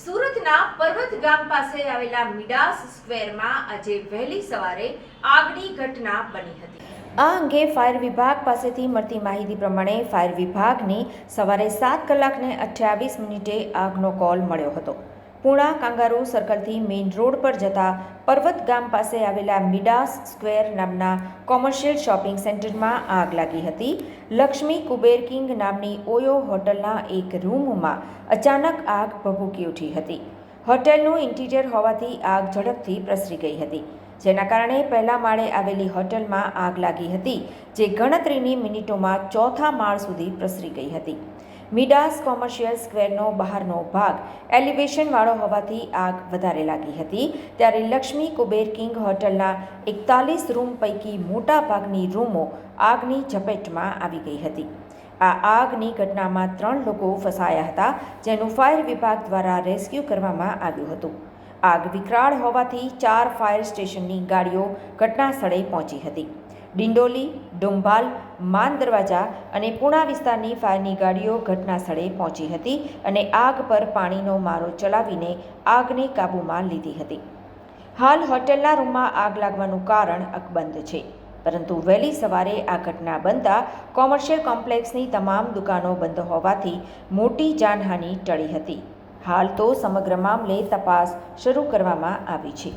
સુરતના પર્વત ગામ પાસે આવેલા મિડાસ સ્ક્વેરમાં આજે વહેલી સવારે આગની ઘટના બની હતી. આ અંગે ફાયર વિભાગ પાસેથી મળતી માહિતી પ્રમાણે ફાયર વિભાગને સવારે સાત કલાકને અઠ્યાવીસ મિનિટે આગનો કોલ મળ્યો હતો. પૂણા કાંગારો સર્કલથી મેઇન રોડ પર જતા પર્વત ગામ પાસે આવેલા મિડાસ સ્ક્વેર નામના કોમર્શિયલ શોપિંગ સેન્ટરમાં આગ લાગી હતી. લક્ષ્મી કુબેર કિંગ નામની ઓયો હોટલના એક રૂમમાં અચાનક આગ ભભૂકી ઉઠી હતી. હોટેલનું ઇન્ટિરિયર હોવાથી આગ ઝડપથી પ્રસરી ગઈ હતી. જેના કારણે પહેલા માળે આવેલી હોટલમાં આગ લાગી હતી, જે ગણતરીની મિનિટોમાં ચોથા માળ સુધી પ્રસરી ગઈ હતી. મિડાસ કોમર્શિયલ સ્ક્વેરનો બહારનો ભાગ. એલિવેશનવાળો હોવાથી આગ વધારે લાગી હતી. ત્યારે લક્ષ્મી કુબેર કિંગ હોટલના એકતાલીસ રૂમ પૈકી મોટા ભાગની રૂમો આગની ઝપેટમાં આવી ગઈ હતી. આ આગની ઘટનામાં ત્રણ લોકો ફસાયા હતા, જેનું ફાયર વિભાગ દ્વારા રેસ્ક્યુ કરવામાં આવ્યું હતું. આગ વિકરાળ હોવાથી ચાર ફાયર સ્ટેશનની ગાડીઓ ઘટના સ્થળે પહોંચી હતી. ડિંડોલી, ડુંભાલ, માન દરવાજા અને પૂણા વિસ્તારની ફાયરની ગાડીઓ ઘટના સ્થળે પહોંચી હતી અને આગ પર પાણીનો મારો ચલાવીને આગને કાબૂમાં લીધી હતી. હાલ હોટેલના રૂમમાં આગ લાગવાનું કારણ અકબંધ છે, પરંતુ વહેલી સવારે આ ઘટના બનતા કોમર્શિયલ કોમ્પ્લેક્સની તમામ દુકાનો બંધ હોવાથી મોટી જાનહાનિ ટળી હતી. હાલ તો સમગ્ર મામલે તપાસ શરૂ કરવામાં આવી છે.